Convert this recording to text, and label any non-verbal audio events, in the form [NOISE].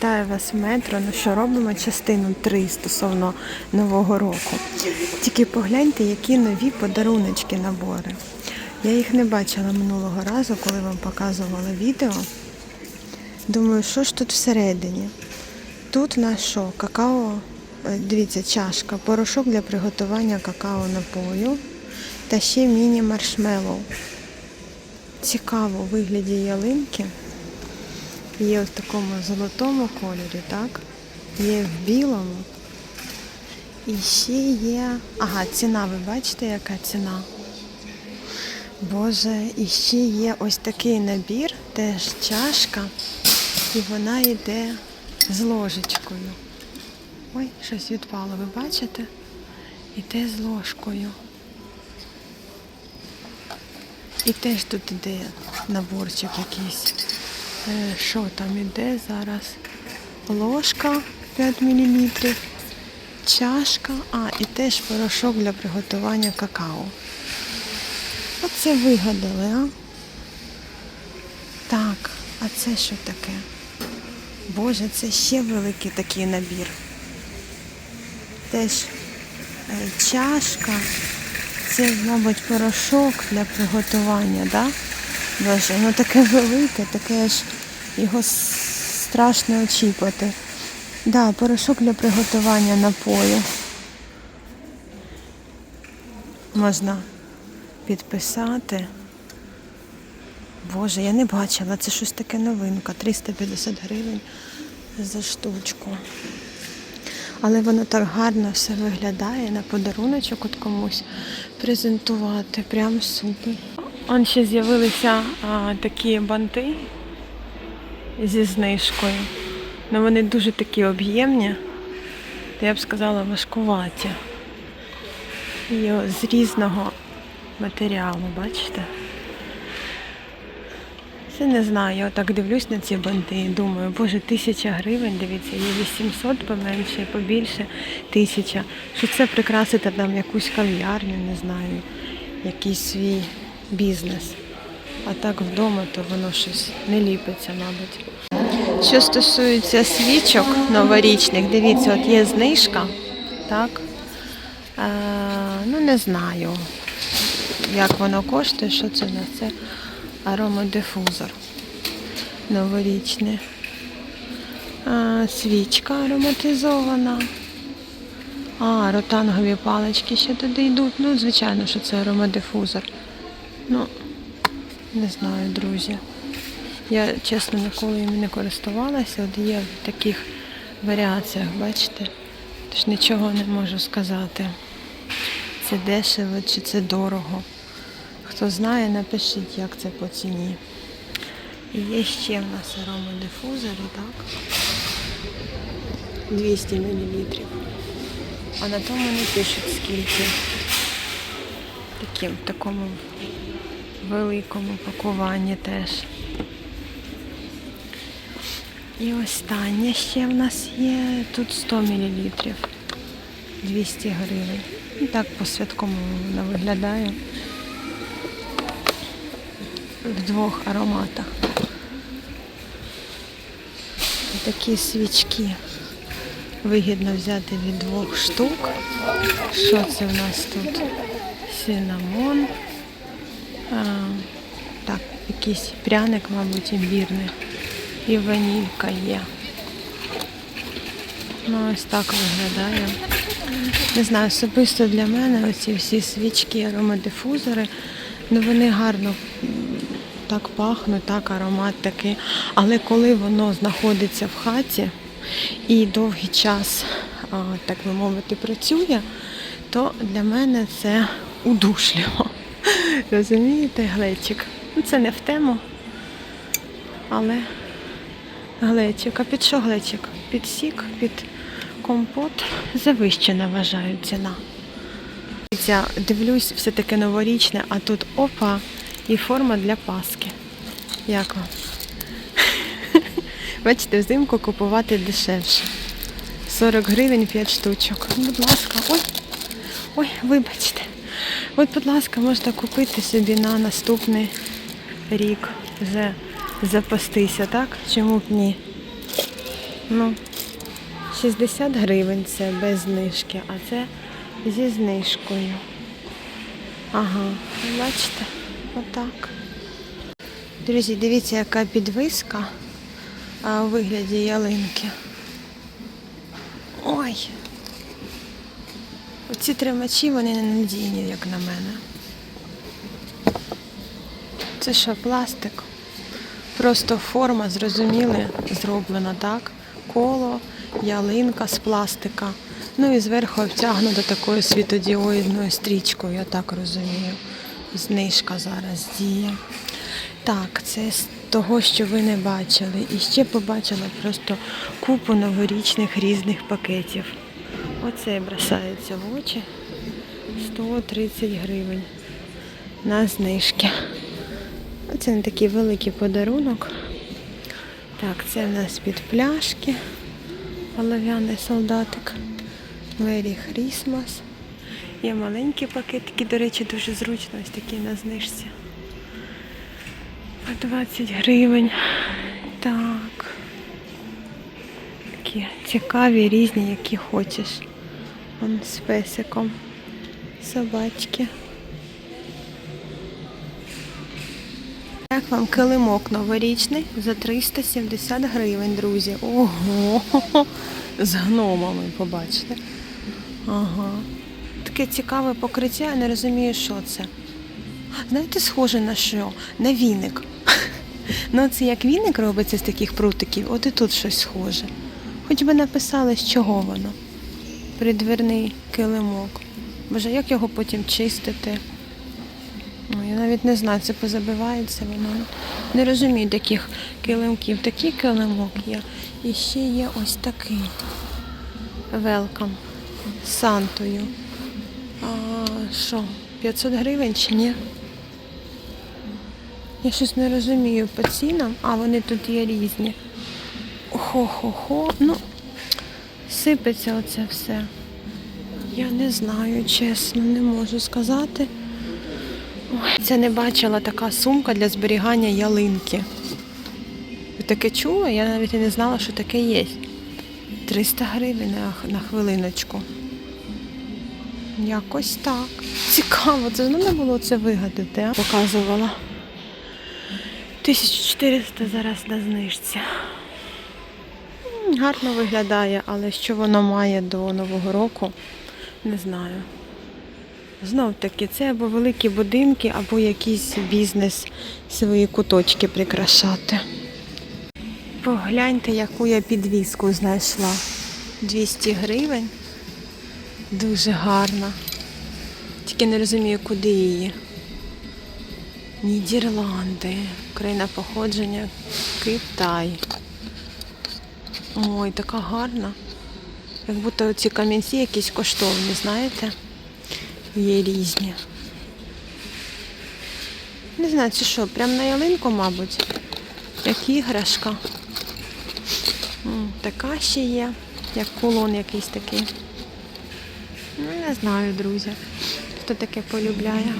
Вітаю вас метро. Ну що робимо частину 3 стосовно Нового року. Тільки погляньте, які нові подаруночки набори. Я їх не бачила минулого разу, коли вам показувала відео. Думаю, що ж тут всередині? Тут у нас що? Какао, е, дивіться, чашка, порошок для приготування какао напою та ще міні-маршмеллоу. Цікаво у вигляді ялинки. Є в такому золотому кольорі, так? Є в білому. І ще є. Ага, ціна, ви бачите, яка ціна? Боже, і ще є ось такий набір, теж чашка, і вона йде з ложечкою. Ой, щось відпало, ви бачите? Іде з ложкою. І теж тут іде наборчик якийсь. Е, Що там іде зараз? Ложка 5 мл, чашка, а, і теж порошок для приготування какао. Оце вигадали, а? Так, а це що таке? Боже, це ще великий такий набір. Теж е, чашка. Це, мабуть, порошок для приготування, так? Да? Боже, ну таке велике, таке аж його страшно очікувати. Да, порошок для приготування напою. Можна підписати. Боже, я не бачила, це щось таке новинка. 350 гривень за штучку. Але воно так гарно все виглядає на подаруночок от комусь презентувати. Прям супер. Он ще з'явилися такі банти зі знижкою. Ну вони дуже такі об'ємні, та я б сказала важкуваті. І з різного матеріалу, бачите? Це не знаю, я отак дивлюсь на ці банти і думаю, боже, тисяча гривень, дивіться, є 800 поменше, побільше, тисяча. Що це прикрасити там якусь кав'ярню, не знаю, якийсь свій бізнес. А так вдома, то воно щось не ліпиться, мабуть. Що стосується свічок новорічних, дивіться, от є знижка, так? Е, ну, не знаю, як воно коштує, що це у нас? Це аромадифузор новорічний. А, свічка ароматизована. А, ротангові палички ще туди йдуть. Ну, звичайно, що це аромадифузор. Ну, не знаю, друзі. Я, чесно, ніколи їм не користувалася. От є в таких варіаціях, бачите? Тож нічого не можу сказати. Це дешево чи це дорого. Хто знає, напишіть, як це по ціні. І є ще в нас аромадифузори, так? 200 мл. А на тому не пишуть скільки. Таким, в такому великому пакуванні теж. І останнє ще в нас є тут 100 мл. 200 гривень. І так по-святковому вона виглядає. В двох ароматах. Такі свічки вигідно взяти від двох штук. Що це в нас тут? Синамон. Так, якийсь пряник, мабуть, імбірний. І ванілька є. Ну, ось так виглядає. Не знаю, особисто для мене оці всі свічки, аромадифузори, ну вони гарно так пахнуть, так аромат такий. Але коли воно знаходиться в хаті і довгий час, так би мовити, працює, то для мене це удушливо. Розумієте, глечик? Ну, це не в тему, але глечик. А під що глечик? Під сік, під компот завищена, вважаю, ціна. Дивіться, Дивлюсь, все таки новорічне, а тут опа і форма для паски. Як вам? [LAUGHS] Бачите, взимку купувати дешевше. 40 гривень 5 штучок. Будь ласка, ой, ой, вибачте. От, будь ласка, можна купити собі на наступний рік. Вже запастися, так? Чому б ні? Ну, 60 гривень це без знижки, а це зі знижкою. Ага, бачите, отак. Друзі, дивіться, яка підвиска у вигляді ялинки. Ой. Оці тримачі, вони не надійні, як на мене. Це що, пластик? Просто форма, зрозуміли, зроблена так. Коло, ялинка з пластика. Ну і зверху обтягнута такою світодіоїдною стрічкою, я так розумію. Знижка зараз діє. Так, це з того, що ви не бачили. І ще побачила просто купу новорічних різних пакетів. Оце бросається в очі. 130 гривень на знижки. Оце не такий великий подарунок. Так, це в нас під пляшки. Олов'яний солдатик. Merry Christmas. Є маленькі пакетики, до речі, дуже зручно, ось такі на знижці. По 20 гривень. Так. Такі цікаві, різні, які хочеш. Вон з песиком. Собачки. Як вам килимок новорічний за 370 гривень, друзі. Ого! З гномами, побачите. Ага. Таке цікаве покриття, я не розумію, що це. Знаєте, схоже на що? На віник. [LAUGHS] Ну, це як віник робиться з таких прутиків, от і тут щось схоже. Хоч би написали, з чого воно. Придверний килимок. Боже, як його потім чистити? Ну, я навіть не знаю, це позабивається воно. Не розумію таких килимків. Такий килимок є. І ще є ось такий. Велкам. З Сантою. А що, 500 гривень чи ні? Я щось не розумію по цінам, а вони тут є різні. Хо-хо-хо. Ну, сипеться оце все. Я не знаю, чесно, не можу сказати. Це не бачила така сумка для зберігання ялинки. Таке чула? Я навіть і не знала, що таке є. 300 гривень на, на хвилиночку. Якось так. Цікаво, це ж не було це вигадати, а? Показувала. 1400 зараз на знижці. Гарно виглядає, але що воно має до Нового року, не знаю. Знов таки, це або великі будинки, або якийсь бізнес свої куточки прикрашати. Погляньте, яку я підвіску знайшла. 200 гривень. Дуже гарна. Тільки не розумію, куди її. Нідерланди. Країна походження. Китай. Ой, така гарна. Як будто ці камінці якісь коштовні, знаєте? Є різні. Не знаю, це що, прям на ялинку, мабуть. Як іграшка. Така ще є, як кулон якийсь такий. Ну, не знаю, друзі. Хто таке полюбляє.